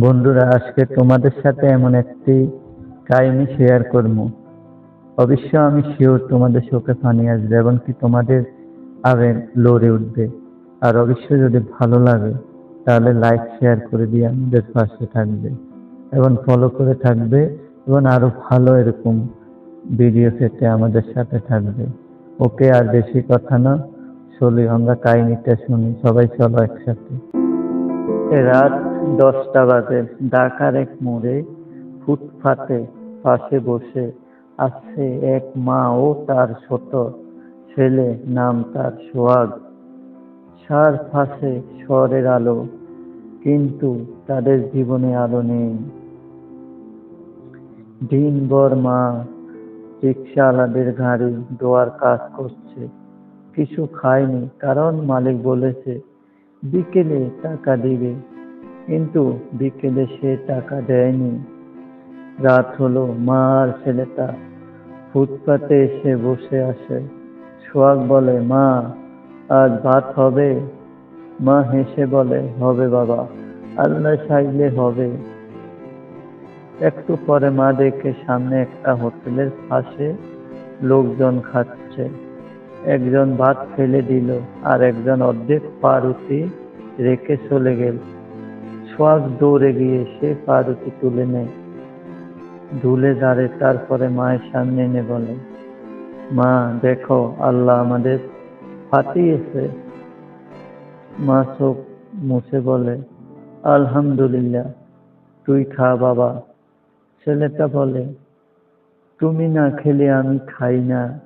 বন্ধুরা, আজকে তোমাদের সাথে এমন একটি কাহিনী শেয়ার করব। অবশ্য আমি শিওর তোমাদের চোখে পানি আসবে এবং কি তোমাদের আবেগ লড়ে উঠবে। আর অবশ্য যদি ভালো লাগে, তাহলে লাইক শেয়ার করে দিয়ে আমাদের পাশে থাকবে এবং ফলো করে থাকবে এবং আরও ভালো এরকম ভিডিও পেতে আমাদের সাথে থাকবে। ওকে আর বেশি কথা না, চলি আমরা কাহিনীটা শুনি। সবাই চলো একসাথে। রাত দশটা বাজে। ঢাকার এক মোড়ে ফুটপাতে পাশে বসে আছে এক মা ও তার ছোট ছেলে, নাম তার সোহাগ। সার ফাঁসে শহরের আলো, কিন্তু তাদের জীবনে আলো নেই। দিনভর মা রিক্সাওয়ালাদের গাড়ি, দোয়ার কাজ করছে। কিছু খায়নি, কারণ মালিক বলেছে বিকেলে টাকা দিবে, কিন্তু বিকেলে সে টাকা দেয়নি। রাত হলো মা আর ছেলেটা ফুটপাতে এসে বসে আসে সোহাগ বলে, মা, আজ ভাত হবে? মা হেসে বলে, হবে বাবা আল্লাহ চাইলে হবে। একটু পরে মা দেখে সামনে একটা হোটেলের পাশে লোকজন খাচ্ছে। একজন ভাত ফেলে দিল, আর একজন অর্ধেক পাউরুটি রেখে চলে গেল। সোহাগ দৌড়ে গিয়ে সে পাউরুটি তুলে নেয়। ধুলে দাঁড়ে তারপরে মায়ের সামনে এনে বলে, মা, দেখো, আল্লাহ আমাদের ফাটিয়েছে। মা চোখ মুছে বলে, আলহামদুলিল্লাহ, তুই খা বাবা। ছেলেটা বলে, তুমি না খেলে আমি খাই না।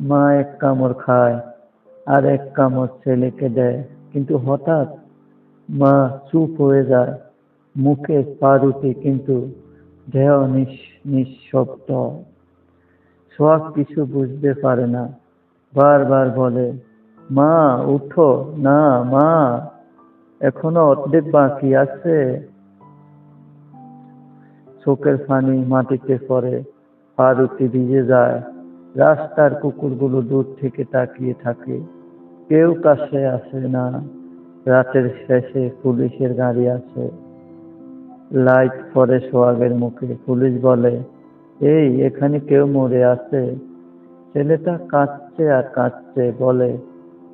মা এক কামড় খায় আর এক কামড় ছেলেকে দেয়। কিন্তু হঠাৎ মা চুপ হয়ে যায়, মুখে পারুটি কিন্তু দেহ নিঃশব্দ। সব কিছু বুঝতে পারে না। বারবার বলে, মা, উঠো। না, মা, এখনও অর্ধেক বাকি আছে। চোখের পানি মাটিতে পড়ে পারুটি ভিজে যায়। রাস্তার কুকুরগুলো দূর থেকে তাকিয়ে থাকে। কেউ কাছে আসে না। রাতের শেষে পুলিশের গাড়ি আসে লাইট পরে সোহাগের মুখে। পুলিশ বলে, এই, এখানে কেউ মরে আছে? ছেলেটা কাঁদছে আর কাঁদছে, বলে,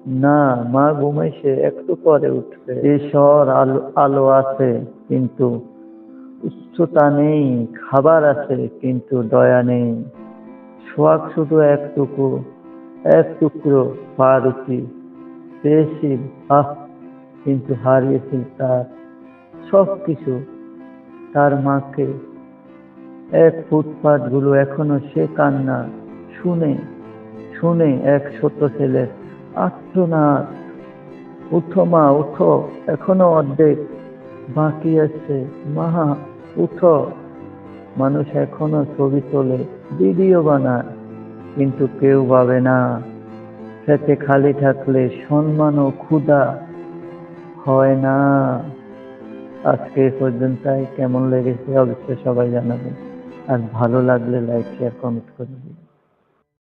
না, মা ঘুমাইছে, একটু পরে উঠবে। এই শহর আলো আলো আছে, কিন্তু উচ্চতা নেই, খাবার আছে, কিন্তু দয়া নেই। সোহাগ শুধু একটুকু এক টুকরো পাউরুটি পেয়েছি আহ কিন্তু হারিয়েছি তার। সব কিছু তার মাকে। এক ফুটপাতগুলো এখনও সে কান্না শুনে শুনে এক ছোট ছেলে আত্মনাথ উঠো মা, উঠো, এখনও অর্ধেক বাকি আছে। মা, উঠো। মানুষ এখনও ছবি তোলে, ভিডিও বানায়, কিন্তু কেউ ভাবে না। খেতে খালি থাকলে সম্মান ও ক্ষুধা হয় না। আজকে পর্যন্ত কেমন লেগেছে অবশ্যই সবাই জানাবেন। আর ভালো লাগলে লাইক শেয়ার কমেন্ট করবেন।